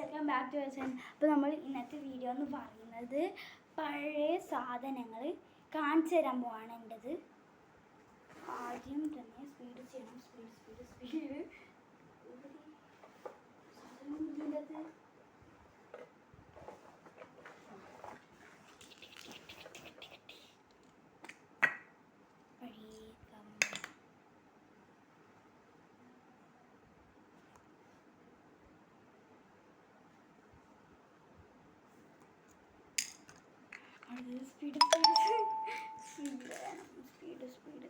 Welcome back to വെച്ചാൽ അപ്പോൾ നമ്മൾ ഇന്നത്തെ വീഡിയോ എന്ന് പറയുന്നത് പഴയ സാധനങ്ങൾ കാണിച്ചു തരാൻ പോവാണ് എന്റെത് ആദ്യം തന്നെ സ്പീഡ് ചെയ്യണം സ്പീഡ് സ്പീഡ് സ്പീഡ് സാധനം സ്പീഡ് സ്പീഡ് സ്പീഡ് സ്പീഡ്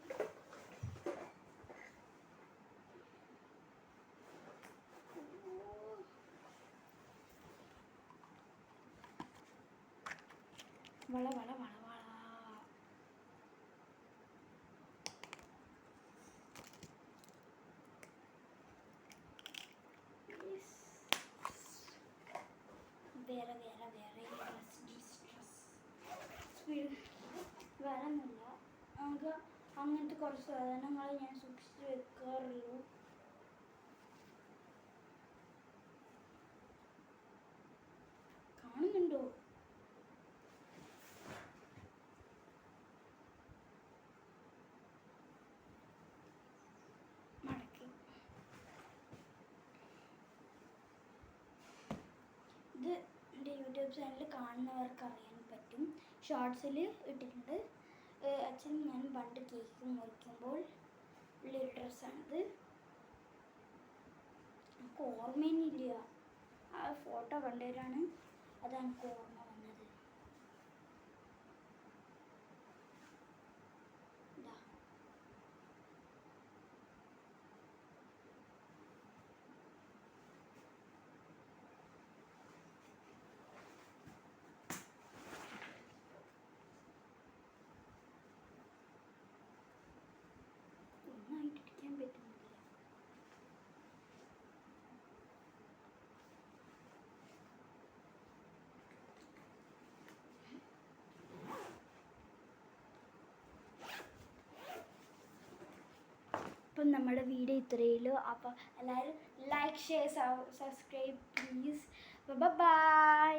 വള വള വള വള. വേറെ വേറെ വേറെ. വേറൊന്നുമില്ല നമുക്ക് അങ്ങനത്തെ കുറച്ച് സാധനങ്ങൾ ഞാൻ സൂക്ഷിച്ച് വെക്കാറുള്ളൂ. യൂട്യൂബ് ചാനൽ കാണുന്നവർക്ക് അറിയാൻ പറ്റും. ഷോർട്സിൽ ഇട്ടിട്ടുണ്ട്. അച്ഛനും ഞാൻ പണ്ട് കേക്ക് മുറിക്കുമ്പോൾ ഉള്ളൊരു ഡ്രസ്സാണിത് എനിക്ക് ഓർമ്മയൊന്നുമില്ല. ആ ഫോട്ടോ കണ്ടവരാണ്. അതാണ് ഓർമ്മ. അപ്പം നമ്മുടെ വീഡിയോ ഇത്രയുള്ളൂ അപ്പോൾ എല്ലാവരും like share subscribe please bye